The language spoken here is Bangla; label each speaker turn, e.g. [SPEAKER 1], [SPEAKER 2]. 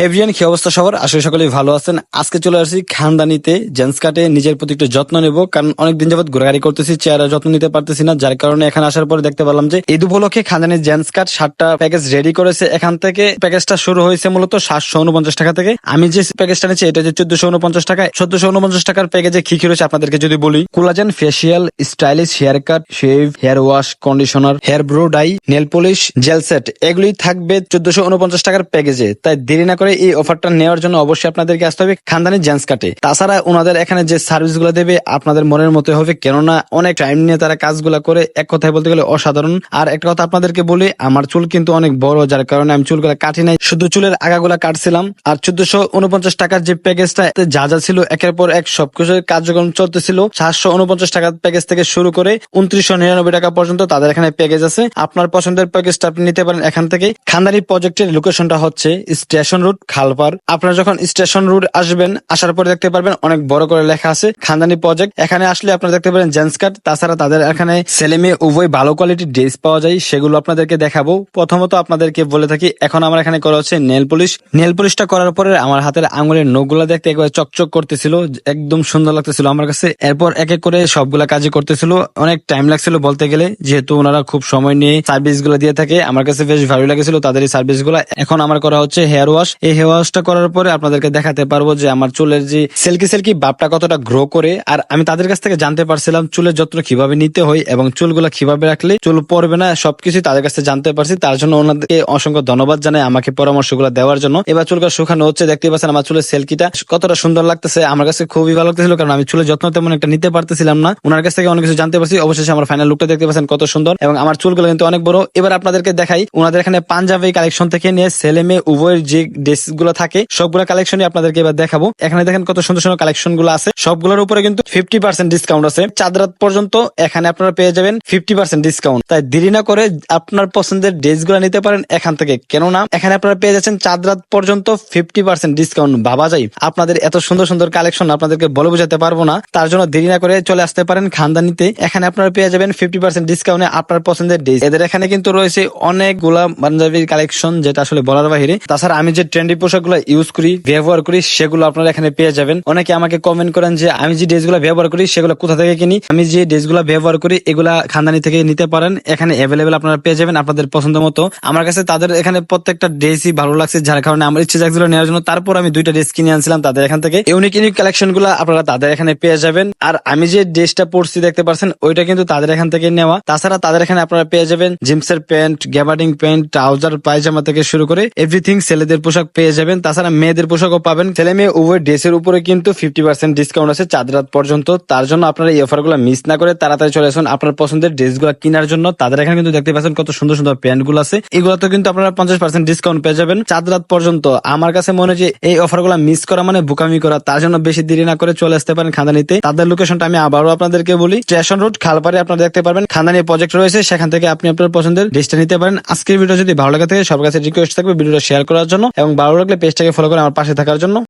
[SPEAKER 1] হেভিয়ান কি অবস্থা সবার? আসলে সকলেই ভালো আছেন। আজকে চলে আসছি খানদানিতে। জেন্টস কাটে নিজের প্রতি একটু যত্ন নেব, কারণ অনেকদিন যাবত ঘোরাঘুরি করতেছি, চেহারা যত্ন নিতে পারতেছি না, যার কারণে এখানে আসার পরে দেখতে পেলাম যে ঈদ উপলক্ষে খানদানি জেন্টস কাট সাতটা প্যাকেজ রেডি করেছে। এখান থেকে প্যাকেজটা শুরু হয়েছে মূলত সাতশো উনপঞ্চাশ টাকা থেকে। আমি যে প্যাকেজটা নিচ্ছি এটা যে চোদ্দশো উনপঞ্চাশ টাকা, চোদ্দশো উনপঞ্চাশ টাকার প্যাকেজে কি কি রয়েছে আপনাদেরকে যদি বলি? Collagen facial stylish hair cut shave hair wash conditioner hair brow dye nail polish gel set এগুলি থাকবে চোদ্দশো উনপঞ্চাশ টাকার প্যাকেজে তাই দেরি না করে এই অফারটা নেওয়ার জন্য অবশ্যই আপনাদেরকে আসতে হবে খানদানি জেন্টস কাটে। তাছাড়া ওনাদের এখানে যে সার্ভিসগুলো দেবে, আপনাদের মনের মতো হবে। কেননা অনেক টাইম নিয়ে তারা কাজগুলা করে, এক কথায় বলতে গেলে অসাধারণ। আর একটা কথা আপনাদেরকে বলি, আমার চুল কিন্তু অনেক বড়, যার কারণে আমি চুলগুলা কাটি নাই। শুধু চুলের আগাগুলা কাটছিলাম। আর চোদ্দশো উনপঞ্চাশ টাকার যে প্যাকেজটা যা যা ছিল, একের পর এক সবকিছু কার্যক্রম চলতেছিল। সাতশো উনপঞ্চাশ টাকার প্যাকেজ থেকে শুরু করে উনত্রিশশো নিরানব্বই টাকা পর্যন্ত তাদের এখানে প্যাকেজ আছে। আপনার পছন্দের প্যাকেজটা আপনি নিতে পারেন এখান থেকে। খান্দারি প্রজেক্টের লোকেশনটা হচ্ছে স্টেশন রুট খালপার। আপনারা যখন স্টেশন রুট আসবেন, আসার পরে দেখতে পারবেন অনেক বড় করে লেখা আছে, খানদানি প্রজেক্ট এখানে আসলে আপনারা দেখতে পারেন জেন্টস কার্ড, তাছাড়া তাদের এখানে ছেলে মেয়ে উভয় ভালো কোয়ালিটির ড্রেস পাওয়া যায়, সেগুলো আপনাদেরকে দেখাবো। প্রথমত আপনাদেরকে বলে থাকি, এখন আমার এখানে করা হচ্ছে নেল পলিশ নেল পলিশটা করার পরে আমার হাতের আঙুলের নখগুলা দেখতে একবার চকচক করতেছিল, একদম সুন্দর লাগতেছিল আমার কাছে। এরপর এক এক করে সবগুলা কাজই করতেছিল, অনেক টাইম লাগছিল বলতে গেলে, যেহেতু ওনারা খুব সময় নিয়ে সার্ভিসগুলো দিয়ে থাকে, আমার কাছে বেশ ভালো লাগেছিল তাদের এই সার্ভিসগুলা। এখন আমার করা হচ্ছে হেয়ার ওয়াশ এই হেয়ার ওয়াশটা করার পরে আপনাদেরকে দেখাতে পারব যে আমার চুলের যে সেলকি সেলকি বাপটা কতটা গ্রো করে। আর আমি তাদের কাছ থেকে জানতে পারছিলাম চুলের যত্ন কীভাবে নিতে হয় এবং চুলগুলা কীভাবে রাখলে চুল পড়বে না সবকিছু তাদের কাছে জানতে পারছি। তার জন্য ওনাদেরকে অসংখ্য ধন্যবাদ জানাই আমাকে পরামর্শগুলো দেওয়ার জন্য। এবার চুলটা শুকানো হচ্ছে দেখতে পাচ্ছেন আমার চুলের সেলকিটা কতটা সুন্দর লাগতেছে। আমার কাছে খুবই ভালো লাগতেছিল কারণ আমি চুলের যত্ন তেমন একটা নিতে পারতেছিলাম না। ওনার কাছ থেকে অনেক কিছু জানতে পারছি। অবশেষে আমার ফাইনাল লুকটা দেখতে পাচ্ছেন কত সুন্দর এবং আমার চুলগুলো কিন্তু অনেক বড়। এবার আপনাদেরকে দেখাই ওনাদের এখানে পাঞ্জাবি কালেকশন থেকে নিয়ে ছেলে মেয়ে উভয়ের যে ড্রেসগুলো থাকে, সবগুলো কালেকশনই আপনাদেরকে এবার দেখাবো। এখানে দেখেন কত সুন্দর সুন্দর কালেকশনগুলো আছে। সবগুলোর উপরে কিন্তু ফিফটি পার্সেন্ট ডিসকাউন্ট আছে। চাঁদ রাত পর্যন্ত এখানে আপনারা পেয়ে যাবেন ফিফটি পার্সেন্ট ডিসকাউন্ট তাই দেরি না করে আপনার পছন্দের ড্রেসগুলো নিতে পারেন এখান থেকে। কেননা, এখানে আপনারা পেয়ে যাচ্ছেন চাঁদ রাত পর্যন্ত ফিফটি পার্সেন্ট ডিসকাউন্ট ভাবা যায়। আপনাদের এত সুন্দর সুন্দর কালেকশন আপনাদেরকে বলে বোঝাতে পারব না। তার জন্য দেরি না করে চলে আসতে পারেন খানদানিতে। এখানে আপনারা পেয়ে যাবেন ফিফটি পার্সেন্ট ডিসকাউন্টে আপনার পছন্দের ড্রেস এদের এখানে কিন্তু রয়েছে অনেকগুলা পাঞ্জাবির কালেকশন যেটা আসলে বলার বাহিরে তাছাড়া আমি যে ট্রেন্ডি পোশাকগুলো ইউজ করি, ব্যবহার করি, সেগুলো আপনারা এখানে পেয়ে যাবেন। অনেকে আমাকে কমেন্ট করেন যে, আমি যে ড্রেসগুলো ব্যবহার করি, সেগুলো কোথা থেকে কিনি? আমি যে ড্রেসগুলো ব্যবহার করি, এগুলা খানদানি থেকে নিতে পারেন। এখানে অ্যাভেলেবেল আপনারা পেয়ে যাবেন আপনাদের পছন্দ মতো। আমার কাছে তাদের এখানে প্রত্যেকটা ড্রেসই ভালো লাগছে, যার কারণে আমার ইচ্ছে জাগছিল নেওয়ার জন্য। তারপর আমি দুইটা ড্রেস কিনে আনছিলাম তাদের এখান থেকে। ইউনিক ইউনিক কালেকশনগুলো আপনারা তাদের এখানে পেয়ে যাবেন। আর আমি যে ড্রেসটা পরছি, দেখতে পাচ্ছেন, ওইটা কিন্তু তাদের এখান থেকে নেওয়া। তাছাড়া তাদের এখানে আপনারা পেয়ে যাবেন জিন্সের প্যান্ট গ্যাবার্ডিং প্যান্ট, ট্রাউজার, পায়জামা থেকে শুরু করে এভরিথিং ছেলেদের পোশাক পেয়ে যাবেন। তাছাড়া মেয়েদের পোশাকও পাবেন। ছেলে মেয়ে উভয় ড্রেসের উপরে কিন্তু ফিফটি পার্সেন্ট ডিসকাউন্ট আছে চাঁদ রাত পর্যন্ত। তার জন্য আপনারা এই অফারগুলো মিস না করে তাড়াতাড়ি চলে আসুন আপনার পছন্দের ড্রেসগুলো কেনার জন্য। তাদের এখানে কিন্তু দেখতে পাচ্ছেন কত সুন্দর সুন্দর প্যান্টগুলো আছে। এগুলো তো কিন্তু আপনারা পঞ্চাশ পার্সেন্ট ডিসকাউন্ট পেয়ে যাবেন। চাঁদ রাত পর্যন্ত আমার কাছে মনে হয় যে এই অফারগুলো মিস করা মানে বুকামি করা। তার জন্য বেশি দেরি না করে চলে আসতে পারেন খান্দানিতে। তাদের লোকেশনটা আমি আবারও আপনাদেরকে বলি। স্টেশন রোড খালপারে আপনারা দেখতে পারবেন। খান্দানি প্রজেক্ট রয়েছে। সেখান থেকে আপনি আপনার পছন্দের ড্রেসটা নিতে পারেন। আজকের ভিডিও যদি ভালো লাগে থাকে, সবার কাছে রিকোয়েস্ট থাকবে ভিডিওটা শেয়ার করার জন্য এবং ভালো লাগলে পেজটাকে ফলো করে আমার পাশে থাকার জন্য।